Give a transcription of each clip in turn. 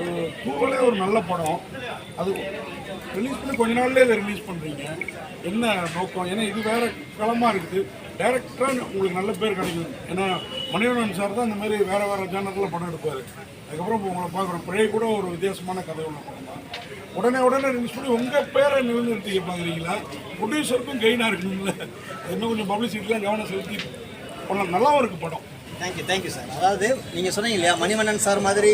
ஒரு தூவலே ஒரு நல்ல படம். அது ரிலீஸ் பண்ணி கொஞ்ச நாள்லேயே இதை ரிலீஸ் பண்ணுறீங்க என்ன நோக்கம்? ஏன்னா இது வேற களமாக இருக்குது. டேரக்டராக உங்களுக்கு நல்ல பேர் கிடைக்கும். ஏன்னா மணிவண்ணன் சார் தான் இந்த மாதிரி வேறு வேறு ஜானரில் படம் எடுப்பார். அதுக்கப்புறம் இப்போ உங்களை பார்க்குறோம். பிழை கூட ஒரு வித்தியாசமான கதை உள்ள படம் தான். உடனே உடனே ரிலீஸ் பண்ணி உங்கள் பேரை நிறுத்தி பார்க்குறீங்களா? ப்ரொடியூசருக்கும் கெயினாக இருக்கணும்ல. இன்னும் கொஞ்சம் பப்ளிசிட்டிலாம் கவனம் செலுத்தி பண்ணலாம். நல்லாவும் இருக்குது படம். தேங்க்யூ தேங்க்யூ சார் அதாவது நீங்கள் சொன்னீங்க இல்லையா மணிமன்னன் சார் மாதிரி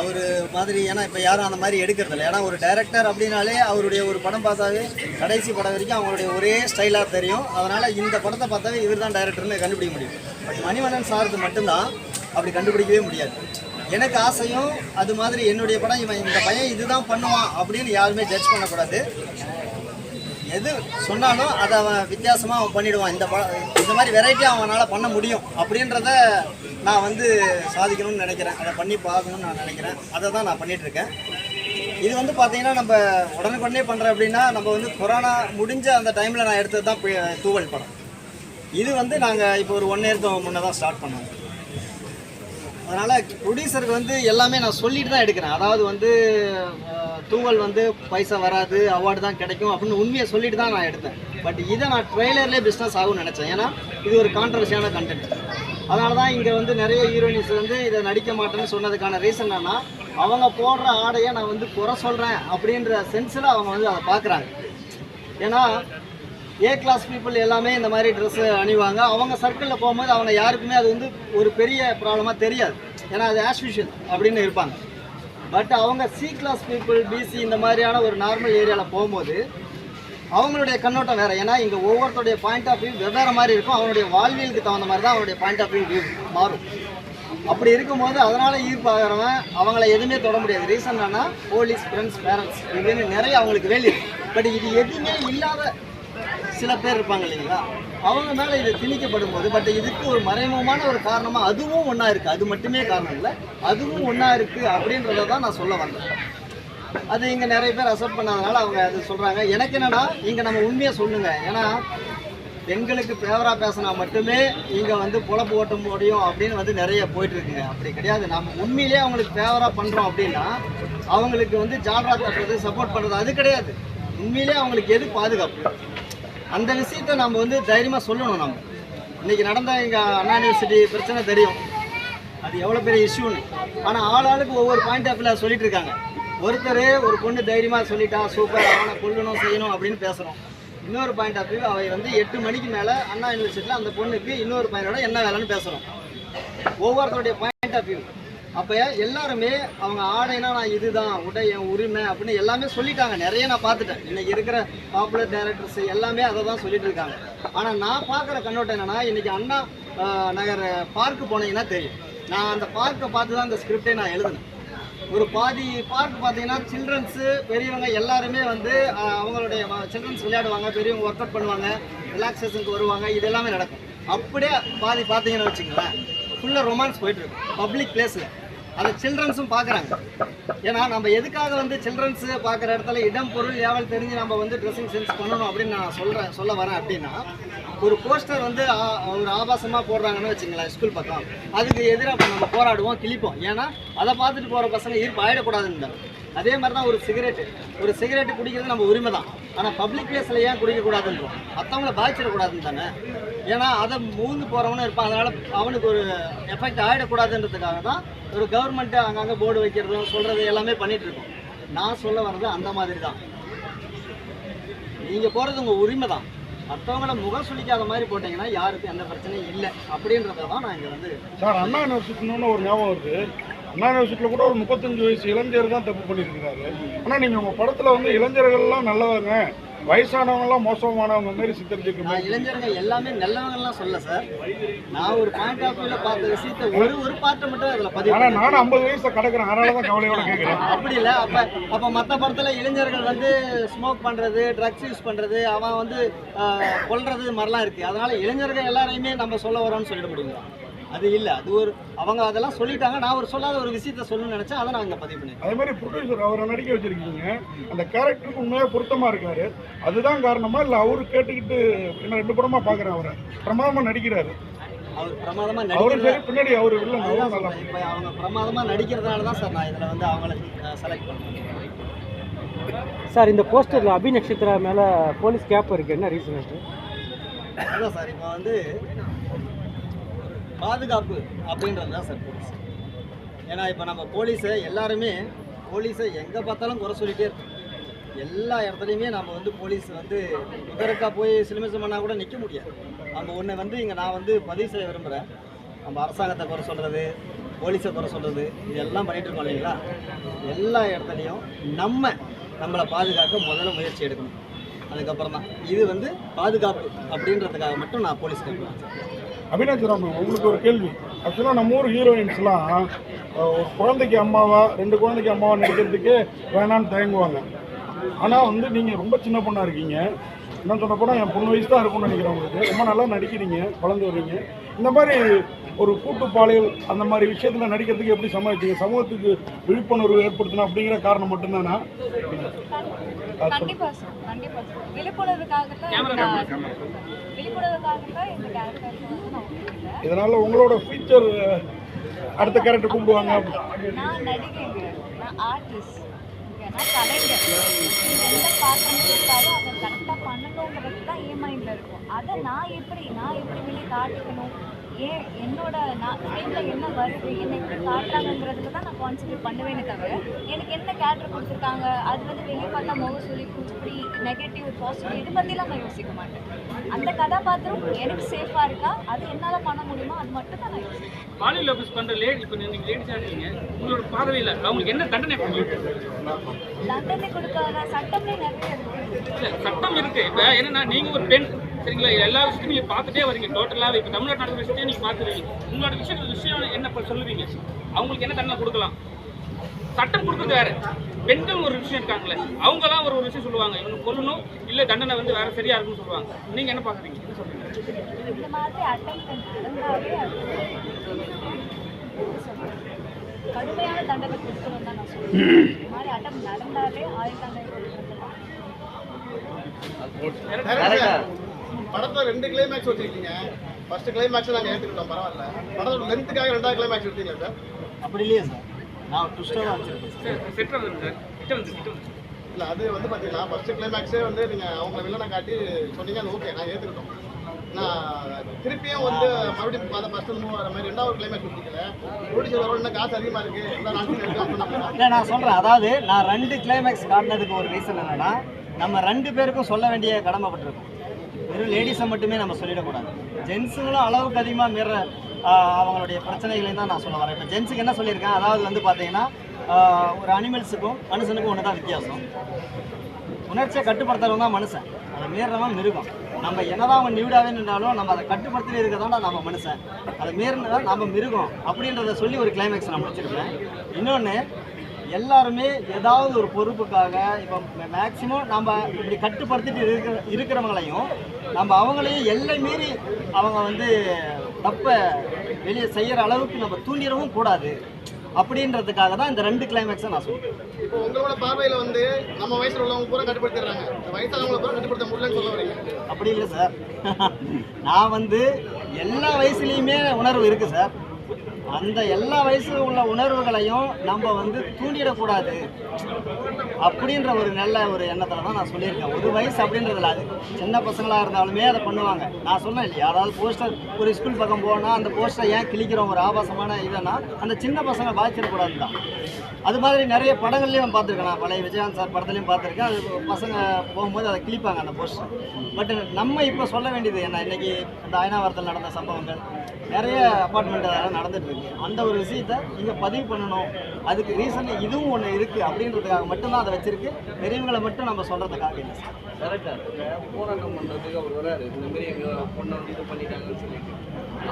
அவர் மாதிரி ஏன்னா இப்போ யாரும் அந்த மாதிரி எடுக்கிறது இல்லை. ஏன்னா ஒரு டைரக்டர் அப்படின்னாலே அவருடைய ஒரு படம் பார்த்தாவே கடைசி படம் வரைக்கும் அவங்களுடைய ஒரே ஸ்டைலாக தெரியும். அதனால் இந்த படத்தை பார்த்தாவே இவர் தான் டைரக்டர்னு கண்டுபிடிக்க முடியும். பட் மணிமன்னன் சாருக்கு மட்டும்தான் அப்படி கண்டுபிடிக்கவே முடியாது. எனக்கு ஆசையும் அது மாதிரி என்னுடைய படம் இவன் இந்த பையன் இதுதான் பண்ணுவான் அப்படின்னு யாருமே ஜட்ஜ் பண்ணக்கூடாது. எது சொன்னாலும் அதை அவன் வித்தியாசமாக அவன் பண்ணிடுவான். இந்த ப இந்த மாதிரி வெரைட்டியாக அவனால் பண்ண முடியும். அப்படின்றத நான் வந்து சாதிக்கணும்னு நினைக்கிறேன். அதை பண்ணி பார்க்கணும்னு நான் நினைக்கிறேன். அதை தான் நான் பண்ணிகிட்ருக்கேன் இருக்கேன். இது வந்து பார்த்தீங்கன்னா நம்ம உடனுக்குடனே பண்ணுறேன் அப்படின்னா நம்ம வந்து கொரோனா முடிஞ்ச அந்த டைமில் நான் எடுத்தது தான் தூவல் படம். இது வந்து நாங்கள் இப்போ ஒரு ஒன் இயர்க்கு முன்னே தான் ஸ்டார்ட் பண்ணோம். அதனால் ப்ரொடியூசருக்கு வந்து எல்லாமே நான் சொல்லிட்டு தான் எடுக்கிறேன். அதாவது வந்து தூங்கல் வந்து பைசா வராது அவார்டு தான் கிடைக்கும் அப்படின்னு உண்மையை சொல்லிட்டு தான் நான் எடுத்தேன். பட் இதை நான் ட்ரெய்லர்லேயே பிஸ்னஸ் ஆகும்னு நினச்சேன். ஏன்னா இது ஒரு கான்ட்ரவர்சியான கண்டென்ட் அதனால தான் இங்கே வந்து நிறைய ஹீரோயின்ஸ் வந்து இதை நடிக்க மாட்டேன்னு சொன்னதுக்கான ரீசன் என்னன்னா அவங்க போடுற ஆடையை நான் வந்து குறை சொல்கிறேன் அப்படின்ற சென்ஸில் அவங்க வந்து அதை பார்க்குறாங்க. ஏன்னா ஏ கிளாஸ் பீப்புள் எல்லாமே இந்த மாதிரி ட்ரெஸ்ஸு அணிவாங்க. அவங்க சர்க்கிளில் போகும்போது அவங்க யாருக்குமே அது வந்து ஒரு பெரிய ப்ராப்ளமாக தெரியாது. ஏன்னா அது ஆஸ்பிஷியல் அப்படின்னு இருப்பாங்க. பட் அவங்க சி கிளாஸ் பீப்புள் பிசி இந்த மாதிரியான ஒரு நார்மல் ஏரியாவில் போகும்போது அவங்களுடைய கண்ணோட்டம் வேறு. ஏன்னா இங்கே ஒவ்வொருத்தருடைய பாயிண்ட் ஆஃப் வியூ வெவ்வேறு மாதிரி இருக்கும். அவனுடைய வாழ்வியலுக்கு தகுந்த மாதிரி தான் அவனுடைய பாயிண்ட் ஆஃப் வியூ மாறும். அப்படி இருக்கும்போது அதனால் ஈர்ப்பாகிறவன் அவங்கள எதுவுமே தொட முடியாது. ரீசன் என்னன்னா போலீஸ் ஃப்ரெண்ட்ஸ் பேரண்ட்ஸ் இதுன்னு நிறைய அவங்களுக்கு வேல்யூ பட் இது எதுவுமே இல்லாத சில பேர் இருப்பாங்க இல்லைங்களா? அவங்க மேலே இது திணிக்கப்படும் போது பட் இதுக்கு ஒரு மறைமுகமான ஒரு காரணமாக அதுவும் ஒன்றா இருக்குது அது மட்டுமே காரணம் இல்லை. அதுவும் ஒன்றா இருக்குது அப்படின்றத தான் நான் சொல்ல வந்தேன். அது இங்கே நிறைய பேர் அசப்ட் பண்ணாதனால அவங்க அது சொல்கிறாங்க எனக்கு என்னன்னா இங்கே நம்ம உண்மையை சொல்லுங்க. ஏன்னா பெண்களுக்கு ஃபேவராக பேசினா மட்டுமே இங்கே வந்து பொழப்பு ஓட்ட முடியும் அப்படின்னு வந்து நிறைய போயிட்டு இருக்குங்க அப்படி கிடையாது. நம்ம உண்மையிலேயே அவங்களுக்கு ஃபேவராக பண்ணுறோம் அப்படின்னா அவங்களுக்கு வந்து ஜால்ரா தட்டுறது சப்போர்ட் பண்ணுறது அது கிடையாது. உண்மையிலேயே அவங்களுக்கு எது பாதுகாப்பு? அந்த விஷயத்தை நம்ம வந்து தைரியமாக சொல்லணும் நம்ம இன்னைக்கு நடந்த எங்கள் அண்ணா யூனிவர்சிட்டி பிரச்சனை தெரியும். அது எவ்வளோ பெரிய இஷ்யூன்னு ஆனால் ஆளாளுக்கு ஒவ்வொரு பாயிண்ட் ஆஃப் வியூவில் சொல்லிட்டு இருக்காங்க. ஒருத்தர் ஒரு பொண்ணு தைரியமாக சொல்லிட்டா சூப்பர் அவனை கொள்ளணும் செய்யணும் அப்படின்னு பேசுகிறோம் இன்னொரு பாயிண்ட் ஆஃப் வியூ அவை வந்து எட்டு மணிக்கு மேலே அண்ணா யூனிவர்சிட்டியில் அந்த பொண்ணுக்கு இன்னொரு பையனோட என்ன வேலைன்னு பேசுகிறோம் ஒவ்வொருத்தருடைய பாயிண்ட் ஆஃப் வியூ அப்போ எல்லாருமே அவங்க ஆடைனா நான் இதுதான் உடை என் உரிமை அப்படின்னு எல்லாமே சொல்லிட்டாங்க. நிறைய நான் பார்த்துட்டேன். இன்னைக்கு இருக்கிற பாப்புலர் டைரக்டர்ஸ் எல்லாமே அதை தான் சொல்லிட்டு இருக்காங்க. ஆனால் நான் பார்க்குற கண்ணோட்டம் என்னன்னா இன்னைக்கு அண்ணா நகர் பார்க்கு போனீங்கன்னா தெரியும். நான் அந்த பார்க்கை பார்த்து தான் அந்த ஸ்கிரிப்டை நான் எழுதினேன். ஒரு பாதி பார்க் பார்த்தீங்கன்னா சில்ட்ரன்ஸு பெரியவங்க எல்லாருமே வந்து அவங்களுடைய சில்ட்ரன்ஸ் விளையாடுவாங்க பெரியவங்க ஒர்க் அவுட் பண்ணுவாங்க ரிலாக்ஸேஷனுக்கு வருவாங்க இது எல்லாமே நடக்கும். அப்படியே பாதி பார்த்தீங்கன்னு வச்சுக்கோங்களேன். ஃபுல்லாக ரொமான்ஸ் போயிட்டுருக்கு பப்ளிக் பிளேஸில் அதை சில்ட்ரன்ஸும் பார்க்குறாங்க. ஏன்னா நம்ம எதுக்காக வந்து சில்ட்ரன்ஸு பார்க்குற இடத்துல இடம் பொருள் ஏவல் தெரிஞ்சு நம்ம வந்து ட்ரெஸ்ஸிங் சென்ஸ் பண்ணணும் அப்படின்னு நான் சொல்கிறேன் சொல்ல வரேன் அப்படின்னா ஒரு போஸ்டர் வந்து ஒரு ஆபாசமாக போடுறாங்கன்னு வச்சுங்களேன் ஸ்கூல் பக்கம். அதுக்கு எதிராக நம்ம போராடுவோம் கிழிப்போம். ஏன்னா அதை பார்த்துட்டு போகிற பசங்க ஈர்ப்பு ஆகிடக்கூடாதுன்னு தான் அதே மாதிரி தான் ஒரு சிகரெட்டு. ஒரு சிகரெட்டு குடிக்கிறது நம்ம உரிமை தான் ஆனால் பப்ளிக் பிளேஸில் ஏன் குடிக்கக்கூடாதுன்றோம்? மற்றவங்கள பாதிச்சிடக்கூடாதுன்னு தானே? ஏன்னா அதை மூந்து போகிறவனும் இருப்பான். அதனால் அவனுக்கு ஒரு எஃபெக்ட் ஆகிடக்கூடாதுன்றதுக்காக தான் ஒரு கவர்மெண்ட்டு அங்கங்கே போர்டு வைக்கிறதும் சொல்கிறது எல்லாமே பண்ணிகிட்ருக்கோம் நான் சொல்ல வர்றது அந்த மாதிரி தான் நீங்கள் போகிறது உங்கள் உரிமை தான் மற்றவங்கள முகம் சுளிக்காத மாதிரி போட்டிங்கன்னா யாருக்கும் எந்த பிரச்சனையும் இல்லை. அப்படின்றத தான் நான் இங்கே வந்து சார் அண்ணா யூனிவர்சிட்டின்னு ஒரு ஞாபகம் இருக்குது அண்ணா யூனிவர்சிட்டியில் கூட ஒரு முப்பத்தஞ்சு வயசு இளைஞர் தான் தப்பு பண்ணியிருக்கிறாரு. ஆனால் நீங்கள் உங்கள் படத்தில் வந்து இளைஞர்கள்லாம் நல்லவங்க வயசானவங்கலாம் மோசமானவங்க மாதிரி சித்தரிச்சிருக்க நான் இளைஞருங்க எல்லாமே நல்லவங்கலாம் சொல்ல சார். நான் ஒரு பாயிண்ட் ஆஃப் வியூவில் பார்த்த விஷயத்தை ஒரு ஒரு பார்ட்டை மட்டும் அதில் பதிவு ஆனால். நானும் ஐம்பது வயசுல கிடக்குறேன். அதனால தான் கவலையோட கேட்குறேன் அப்படி இல்லை. அப்போ அப்போ மற்ற படத்தில் இளைஞர்கள் வந்து ஸ்மோக் பண்ணுறது ட்ரக்ஸ் யூஸ் பண்ணுறது அவன் வந்து கொல்றது மாதிரிலாம் இருக்குது அதனால் இளைஞர்கள் எல்லாரையுமே நம்ம சொல்ல வரோம்னு சொல்லிட முடியுங்களா? அது இல்லை. அது ஒரு அவங்க அதெல்லாம் சொல்லிட்டாங்க. நான் ஒரு சொல்லாத ஒரு விஷயத்த சொல்லணும்னு நினச்சேன். அதை நான் இங்கே பதிவு பண்ணியிருக்கேன் அதே மாதிரி ப்ரொடியூசர் அவரை நடிக்க வச்சிருக்கீங்க. அந்த கேரக்டருக்கு உண்மையாக பொருத்தமாக இருக்காரு. அதுதான் காரணமா இல்லை அவரு கேட்டுக்கிட்டு என்ன ரெண்டு படமாக பார்க்குறேன் அவரை. பிரமாதமாக நடிக்கிறாரு. அவர் பிரமாதமா அவரும் நடிக்கிற சரி பின்னாடி அவர் சொல்றேன். இப்ப அவங்க பிரமாதமா நடிக்கிறதுனால தான் சார் நான் இதுல வந்து அவங்கள செலக்ட் பண்ணேன். சார் இந்த போஸ்டரில் அபி நட்சத்திரா மேலே போலீஸ் கேப் இருக்குது என்ன ரீசன் அது? அதான் சார் இப்போ வந்து பாதுகாப்பு அப்படின்றது தான் சார் போலீஸ். ஏன்னா இப்போ நம்ம போலீஸை எல்லாருமே போலீஸை எங்கே பார்த்தாலும் குறை சொல்லிகிட்டே இருக்கோம் எல்லா இடத்துலையுமே நம்ம வந்து போலீஸ் வந்து குதிரக்கா போய் சிலுமிசம் பண்ணால் கூட நிற்க முடியாது. நம்ம ஒன்று வந்து இங்கே நான் வந்து பதிவு செய்ய விரும்புகிறேன் நம்ம அரசாங்கத்தை குறை சொல்கிறது போலீஸை குறை சொல்கிறது இதெல்லாம் பண்ணிகிட்டு இருக்கோம் இல்லைங்களா? எல்லா இடத்துலையும் நம்ம நம்மளை பாதுகாக்க முதல்ல முயற்சி எடுக்கணும். அதுக்கப்புறம் தான் இது வந்து பாதுகாப்பு அப்படின்றதுக்காக மட்டும் நான் போலீஸ் கேட்குறேன். அவினாஷ் உங்களுக்கு ஒரு கேள்வி. ஆக்சுவலாக நம்ம ஊர் ஹீரோயின்ஸ்லாம் ஒரு குழந்தைக்கு அம்மாவா ரெண்டு குழந்தைக்கு அம்மாவா நடிக்கிறதுக்கே வேணான்னு தயங்குவாங்க. ஆனால் வந்து நீங்கள் ரொம்ப சின்ன பொண்ணாக இருக்கீங்க. என்ன சொன்ன போனால் என் பொண்ணு வயசு தான் இருக்கும்னு நினைக்கிறேன் உங்களுக்கு. ரொம்ப நல்லா நடிக்கிறீங்க வளர்ந்து வர்றீங்க இந்த மாதிரி ஒரு கூட்டு பாலியல் அந்த மாதிரி விஷயத்தில் நடிக்கிறதுக்கு எப்படி சமாளிச்சீங்க? சமூகத்துக்கு விழிப்புணர்வு ஏற்படுத்தணும் அப்படிங்கிற காரணம் மட்டும்தானா? கண்டிப்பா சார் கண்டிப்பா சார். விழிப்புணர்வுக்காக தான் விழிப்புணர்வுக்காக தான் இந்த கேரக்டர் வந்து நான் ஒத்துக்கிட்டேன். இதனால் உங்களோட ஃபியூச்சர் அடுத்த கேரக்டர் கூப்பிடுவாங்க நான் நடிகைங்க. நான் ஆர்டிஸ்ட் நான் கலைஞர். எந்த கொடுத்தாலும் அதை கரெக்டாக பண்ணணுங்கிறது தான் என் மைண்டில் இருக்கும். அதை நான் எப்படி நான் எப்படி வெளியே காட்டிக்கணும்? ஏன் என்னோட நான் மைண்டில் என்ன வருது என்ன எப்படி தான் நான் கான்சென்ட்ரேட் பண்ணுவேனே தவிர எனக்கு என்ன கேரக்டர் கொடுத்துருக்காங்க அது வந்து வெளியே பார்த்தா முகசொலி குச்சிப்படி நெகட்டிவ் பாசிட்டிவ் இது பற்றிலாம் நான் யோசிக்க மாட்டேன். அந்த கதாபாத்திரம் எனக்கு சேஃபாக இருக்கா? அது என்னால் பண்ண முடியுமா அது மட்டும் தான் நான் யோசிப்பேன். பாலியல் லோபஸ் பண்ற லேடி இப்போ நீங்க லேடிஸா இருக்கீங்க உங்களோட பார்வையில் அவங்களுக்கு என்ன தண்டனை தண்டனை கொடுக்காத சட்டமே நிறைய இருக்கு. இல்ல சட்டம் இருக்கு. இப்ப என்னன்னா நீங்க ஒரு பெண் சரிங்களா? எல்லா விஷயத்தையும் நீங்க பார்த்துட்டே வரீங்க டோட்டலாவே இப்ப தமிழ்நாட்டு நடக்கிற விஷயத்தையும் நீங்க பார்த்துருவீங்க உங்களோட விஷயம் விஷயம் என்ன இப்ப சொல்லுவீங்க? அவங்களுக்கு என்ன தண்டனை கொடுக்கலாம்? சட்டம் கொடுக்குறது வேற. பெண்கள் ஒரு விஷயம் இருக்காங்களே அவங்கலாம் ஒரு ஒரு விஷயம் சொல்லுவாங்க. இவங்க கொல்லணும் இல்ல தண்டனை வந்து வேற சரியா இருக்கும்னு சொல்லுவாங்க. நீங்க என்ன பாக்குறீங்க என்ன சொல்றீங்க? கடுமையான தண்டனை கொடுக்கணும் தான் நான் சொல்லுவேன். இந்த மாதிரி அட்டம் நடந்தாலே ஆயுள் தண்டனை கொடுக்கணும். படத்துல ரெண்டு கிளைமேக்ஸ் வச்சிருக்கீங்க. ஃபர்ஸ்ட் கிளைமேக்ஸ் நாங்க ஏத்துக்கிட்டோம் பரவாயில்ல. படத்தோட லென்த்துக்காக ரெண்டாவது கிளைமேக்ஸ் எடுத்தீங்களா சார்? அப்படி இல்லையே சார். நான் ட்விஸ்டாக வச்சுருக்கேன். சார் செட் வந்து சார். கிட்ட வந்து கிட்ட வந்து இல்ல அது வந்து பாத்தீங்கன்னா ஃபர்ஸ்ட் கிளைமேக்ஸே வந்து நீங்க அவங்கள வில்லனை காட்டி சொன்னீங்க அது ஓகே நான் ஏத்துக்கிட்டோம். நான் திருப்பியும் வந்து மறுபடியும் அதை ஃபர்ஸ்ட் மூவ் வர மாதிரி ரெண்டாவது கிளைமேக்ஸ் கொடுத்தீங்கல்ல ப்ரொடியூசர் இன்னும் காசு அதிகமா இருக்கு எல்லா நாட்களும் எடுக்கலாம் இல்லை நான் சொல்கிறேன் அதாவது நான் ரெண்டு கிளைமேக்ஸ் காட்டினதுக்கு ஒரு ரீசன் என்னன்னா நம்ம ரெண்டு பேருக்கும் சொல்ல வேண்டிய கடமைப்பட்டிருக்கோம். வெறும் லேடிஸை மட்டுமே நம்ம சொல்லிடக்கூடாது. ஜென்ஸுங்களும் அளவுக்கு அதிகமாக மீற அவங்களுடைய பிரச்சனைகளையும் தான் நான் சொல்ல வரேன். இப்போ ஜென்ஸுக்கு என்ன சொல்லியிருக்கேன்? அதாவது வந்து பார்த்தீங்கன்னா ஒரு அனிமல்ஸுக்கும் மனுஷனுக்கும் ஒன்று தான் வித்தியாசம். உணர்ச்சியை கட்டுப்படுத்துறவங்க தான் மனுஷன். அதை மீறினவன் மிருகம். நம்ம என்னதான் அவன் நியூடாவே நின்றாலும் நம்ம அதை கட்டுப்படுத்தி இருக்கதாண்டா நம்ம மனுஷன். அதை மீறினதான் நம்ம மிருகம் அப்படின்றத சொல்லி ஒரு கிளைமேக்ஸ் நான் முடிச்சிருப்பேன் இன்னொன்று எல்லாருமே ஏதாவது ஒரு பொறுப்புக்காக இப்போ மேக்சிமம் நம்ம இப்படி கட்டுப்படுத்திட்டு இருக்கிற இருக்கிறவங்களையும் நம்ம அவங்களையும் எல்லை மீறி அவங்க வந்து தப்பை வெளியே செய்கிற அளவுக்கு நம்ம தூண்டிடவும் கூடாது. அப்படின்றதுக்காக தான் இந்த ரெண்டு கிளைமேக்ஸை நான் சொல்லுவேன் இப்போ உங்களோட பார்வையில வந்து நம்ம வயசுல உள்ளவங்க பூரா கட்டுப்படுத்திடுறாங்க. வயசானவங்களை பூரா கட்டுப்படுத்த முடியலன்னு சொல்ல வரீங்க. அப்படி இல்லை சார் நான் வந்து எல்லா வயசுலேயுமே உணர்வு இருக்குது சார் அந்த எல்லா வயசு உள்ள உணர்வுகளையும் நம்ம வந்து தூண்டிடக்கூடாது. அப்படின்ற ஒரு நல்ல ஒரு எண்ணத்தில் தான் நான் சொல்லியிருக்கேன். ஒரு வயசு அப்படின்றதுல அது சின்ன பசங்களாக இருந்தாலுமே அதை பண்ணுவாங்க. நான் சொன்னேன் இல்லையா? அதாவது போஸ்டர் ஒரு ஸ்கூல் பக்கம் போனால் அந்த போஸ்டரை ஏன் கிழிக்கிறோம்? ஒரு ஆபாசமான இதனா அந்த சின்ன பசங்களை பாதிச்சிடக்கூடாது தான் அது மாதிரி நிறைய படங்கள்லையும் பார்த்துருக்கேன் நான். பழைய விஜயகாந்த் சார் படத்துலையும் பார்த்துருக்கேன். அது பசங்க போகும்போது அதை கிழிப்பாங்க அந்த போஸ்டர். பட் நம்ம இப்போ சொல்ல வேண்டியது என்ன? இன்னைக்கு இந்த அயனாவரத்தில் நடந்த சம்பவங்கள் நிறைய அப்பார்ட்மெண்ட் அதெல்லாம் நடந்துட்டு இருக்கு. அந்த ஒரு விஷயத்த இங்கே பதிவு பண்ணணும். அதுக்கு ரீசன் இதுவும் ஒன்று இருக்குது அப்படின்றதுக்காக மட்டும்தான் அதை வச்சிருக்கு. பெரியவங்களை மட்டும் நம்ம சொல்கிறதுக்காக இல்லை சார் கரெக்டாக போராட்டம் பண்ணுறதுக்கு அவர் வராரு. இந்த மாதிரி எங்கள் பொண்ணை வந்து இது பண்ணிட்டாங்கன்னு சொல்லிட்டு.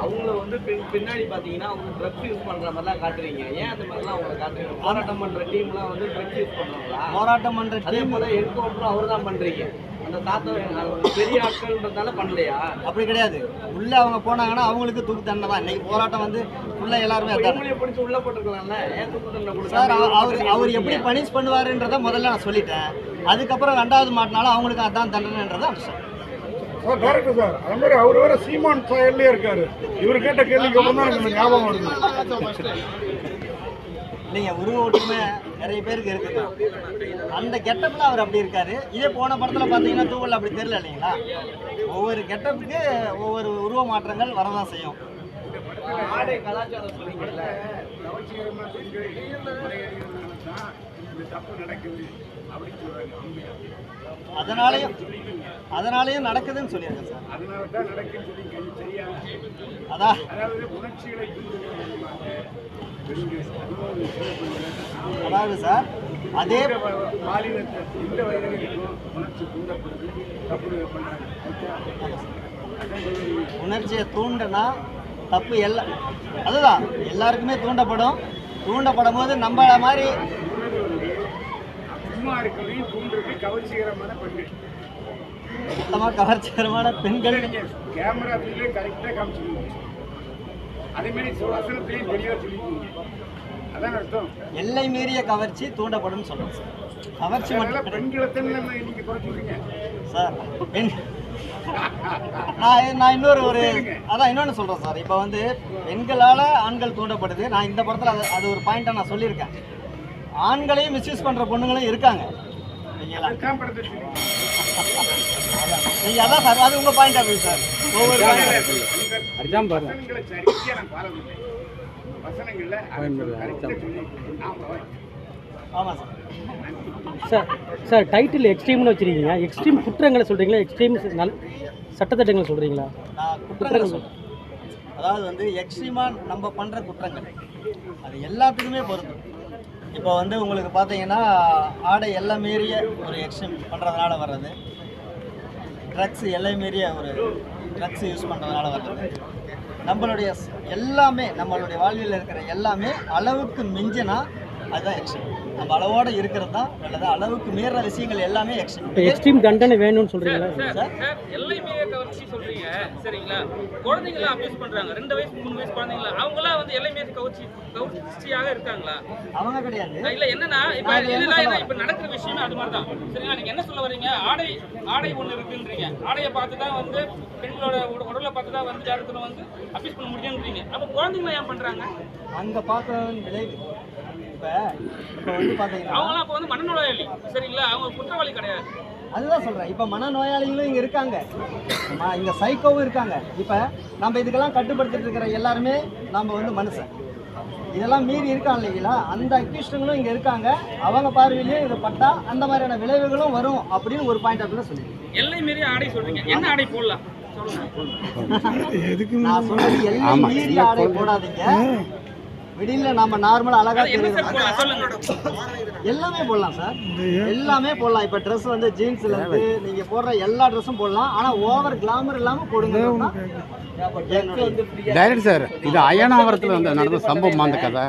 அவங்கள வந்து பின் பின்னாடி பார்த்தீங்கன்னா அவங்க ட்ரக்ஸ் யூஸ் பண்ணுற மாதிரிலாம் காட்டுறீங்க. ஏன் அந்த மாதிரிலாம் அவங்கள காட்டுறீங்க? போராட்டம் பண்ணுற டீம்லாம் வந்து ட்ரக்ஸ் யூஸ் பண்ணுறாங்களா போராட்டம் பண்ணுற அதே போல் என்கவுண்டரும் அவர் தான் பண்ணுறீங்க அந்த தாத்தா பெரிய ஆட்கள்ன்றதால பண்ணலையா? அப்படி கிடையாது. உள்ளே அவங்க போனாங்கன்னா அவங்களுக்கு தூக்கு தண்டனை தான். இன்னைக்கு போராட்டம் வந்து உள்ளே எல்லாருமே பிடிச்சி உள்ள போட்டுருக்கலாம்ல? ஏன் தூக்கு தண்டனை சார் அவர் அவர் எப்படி பனிஷ் பண்ணுவாருன்றத முதல்ல நான் சொல்லிட்டேன். அதுக்கப்புறம் ரெண்டாவது மாட்டினாலும் அவங்களுக்கு அதான் தண்டனைன்றதை அம்சம் சார் டேரக்டர் சார். அது மாதிரி அவர் வேற சீமான் செயல்லே இருக்காரு. இவர் கேட்ட கேள்விக்கு அப்புறம் தான் எனக்கு இந்த ஞாபகம் வருது. இல்லைங்க உருவ ஒற்றுமை நிறைய பேருக்கு இருக்குது? அந்த கெட்டப்பில் அவர் அப்படி இருக்காரு. இதே போன படத்தில் பார்த்தீங்கன்னா தூவல் அப்படி தெரியல இல்லைங்களா? ஒவ்வொரு கெட்டப்புக்கு ஒவ்வொரு உருவ மாற்றங்கள் வரதான் செய்யும். ஆடை கலாச்சாரம் சொல்றாங்க அதனாலையும் அதனாலையும் நடக்குதுன்னு சொல்லியிருக்கேன் சார். அதனால தான் நடக்குன்னு சொல்லி கை சரியா அதான். அதாவது உணர்ச்சிகளை அதாவது சார் அதே பாலினத்தை இந்த வயதிலும் உணர்ச்சி தூண்டப்படுது. தப்பு பண்றாங்க உணர்ச்சியை தூண்டுனா தப்பு எல்லா அதுதான். எல்லாருக்குமே தூண்டப்படும். தூண்டப்படும் போது நம்மள மாதிரி தூண்டுறது கவர்ச்சிகரமான பெண்கள் மொத்தமாக கவர்ச்சிகரமான பெண்கள். கேமராவிலே கரெக்டாக காமிச்சிருக்கீங்க அதே மாதிரி வசனத்தையும் தெளிவாக சொல்லிருக்கீங்க அதான் அர்த்தம். எல்லை மீறிய கவர்ச்சி தூண்டப்படும் சார். கவர்ச்சி மட்டும் பெண்களை தான் நம்ம இன்னைக்கு குறைச்சிருக்கீங்க சார் பெண் நான் நான் இன்னொரு ஒரு அதான் இன்னொன்று சொல்கிறேன் சார். இப்போ வந்து பெண்களால் ஆண்கள் தூண்டப்படுது. நான் இந்த படத்தில் அது அது ஒரு பாயிண்ட்டாக நான் சொல்லியிருக்கேன். ஆண்களையும் மிஸ்யூஸ் பண்ணுற பொண்ணுங்களும் இருக்காங்க. அதுதான். நீங்கள் அதான் சார் அது உங்கள் பாயிண்ட் ஆஃப் வியூ சார் ஒவ்வொரு ஆமா ஆமாம் சார் சார் சார் டைட்டில் எக்ஸ்ட்ரீம்னு வச்சிருக்கீங்க. எக்ஸ்ட்ரீம் குற்றங்களை சொல்கிறீங்களா எக்ஸ்ட்ரீம் நல் சட்டத்திட்டங்களை சொல்கிறீங்களா நான் குற்றங்கள் சொல்றேன். அதாவது வந்து எக்ஸ்ட்ரீமாக நம்ம பண்ணுற குற்றங்கள். அது எல்லாத்துக்குமே பொருந்தும். இப்போ வந்து உங்களுக்கு பார்த்தீங்கன்னா ஆடை எல்லாம் மீறிய ஒரு எக்ஸ்ட்ரீம் பண்ணுறதுனால வர்றது. ட்ரக்ஸ் எல்லை மீறிய ஒரு ட்ரக்ஸ் யூஸ் பண்ணுறதுனால வர்றது. நம்மளுடைய எல்லாமே நம்மளுடைய வாழ்வில் இருக்கிற எல்லாமே அளவுக்கு மிஞ்சினா அதுதான் எக்ஸ்ட்ரீம் நம்ம அளவோடு இருக்கிறது தான் நல்லது. அளவுக்கு மீற விஷயங்கள் எல்லாமே எக்ஸ்ட்ரீம் எக்ஸ்ட்ரீம் தண்டனை வேணும்னு சொல்கிறீங்களா சார் எல்லை மீறிய கவர்ச்சி சொல்றீங்க சரிங்களா? குழந்தைங்களாம் அபியூஸ் பண்றாங்க. ரெண்டு வயசு மூணு வயசு குழந்தைங்களா? அவங்களாம் வந்து எல்லை மீறி கவர்ச்சி கவர்ச்சியாக இருக்காங்க அவங்க கிடையாது. இல்ல என்னன்னா இப்ப என்னன்னா இப்ப நடக்கிற விஷயமே அது மாதிரி தான் சரிங்களா? நீங்க என்ன சொல்ல வர்றீங்க ஆடை ஆடை ஒண்ணு இருக்குன்றீங்க. ஆடையை பார்த்து தான் வந்து பெண்களோட உட- உடலை பார்த்து தான் வந்து ஜாதகத்துல வந்து அபியூஸ் பண்ண முடியும்ன்றீங்க. அப்ப குழந்தைங்களை ஏன் பண்றாங்க? அங்கே பார்க்குறவன் விளைவு இப்போ இப்போ வந்து பார்த்தீங்கன்னா அவங்களாம் அப்ப வந்து மனநோயாளி. சரிங்களா? அவங்க குற்றவாளி கிடையாது. அதுதான் சொல்கிறேன் இப்போ மனநோயாளிகளும் இங்கே இருக்காங்க. இங்க சைக்கோவும் இருக்காங்க. இப்போ நம்ம இதுக்கெல்லாம் கட்டுப்படுத்திட்டு இருக்கிற எல்லாருமே நம்ம வந்து மனுஷன். இதெல்லாம் மீறி இருக்கான் இல்லைங்களா? அந்த அக்யூஸ்டுங்களும் இங்கே இருக்காங்க. அவங்க பார்வையிலேயே இது பட்டா அந்த மாதிரியான விளைவுகளும் வரும் அப்படின்னு ஒரு பாயிண்ட் ஆஃப் வியூ எல்லை மீறி ஆடை சொல்றீங்க. என்ன ஆடை போடலாம்? நான் சொன்னது எல்லாம் மீறி ஆடை போடாதீங்க. வெளியில நம்ம நார்மலா அழகா அது என்ன தெரியுது. சார் போடலாம்? சொல்லுங்க. எல்லாமே போடலாம் சார் எல்லாமே போடலாம். இப்போ ட்ரெஸ் வந்து ஜீன்ஸ்ல இருந்து நீங்க போடுற எல்லா ட்ரெஸ்ஸும் போடலாம். ஆனா ஓவர் கிளாமர் இல்லாம போடுங்க டைரக்ட் சார் இது அயனாவரத்தில் வந்து நடந்த சம்பவம் அந்த கதை?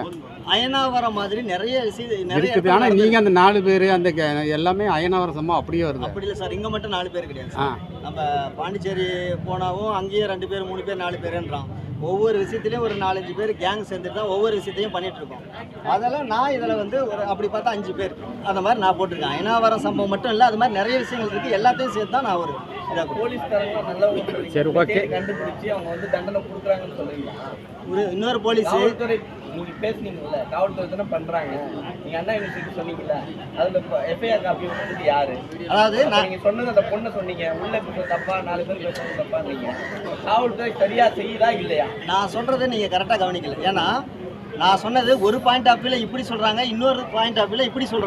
அயனாவரம் மாதிரி நிறைய விஷயம் நிறைய இருக்குது. ஆனால் நீங்கள் அந்த நாலு பேர் அந்த க- எல்லாமே அயனாவரம் சம்பவம் அப்படியே வருது. அப்படி இல்லை சார் இங்க மட்டும் நாலு பேர் கிடையாது. நம்ம பாண்டிச்சேரி போனாவும் அங்கேயே ரெண்டு பேர் மூணு பேர் நாலு பேருன்றான். ஒவ்வொரு விஷயத்துலையும் ஒரு நாலஞ்சு பேர் கேங் சேர்ந்துட்டு தான் ஒவ்வொரு விஷயத்தையும் பண்ணிட்டு இருக்கோம். அதெல்லாம் நான் இதில் வந்து ஒரு அப்படி பார்த்தா அஞ்சு பேர். அந்த மாதிரி நான் போட்டிருக்கேன். அயனாவரம் சம்பவம் மட்டும் இல்லை அது மாதிரி நிறைய விஷயங்கள் இருக்குது எல்லாத்தையும் சேர்த்து தான் நான் ஒரு சரி. ஓகே. கண்டுபிடிச்சு அவங்க வந்து தண்டனை கொடுக்குறாங்கன்னு சொல்றீங்களா? ஒரு இன்னொரு போலீஸு. காவல்துறை நீங்க பேசுனீங்கல்ல காவல்துறை தானே பண்றாங்க. நீங்க அண்ணா யூனிவர்சிட்டி சொன்னீங்கல்ல அதுல எஃப்ஐஆர் காப்பி வந்து யாரு? அதாவது நீங்க சொன்னது அந்த பொண்ணை சொன்னீங்க உள்ள பேசுறது தப்பா நாலு பேர் பேசுறது தப்பான்றீங்க. காவல்துறை சரியா செய்யுதா இல்லையா? நான் சொல்கிறத நீங்கள் கரெக்டாக கவனிக்கல. ஏன்னா நான் சொன்னது ஒரு பாயிண்ட் ஆஃப் இப்படி சொல்கிறாங்க இன்னொரு பாயிண்ட் ஆஃப் இப்படி சொல்கிறாங்க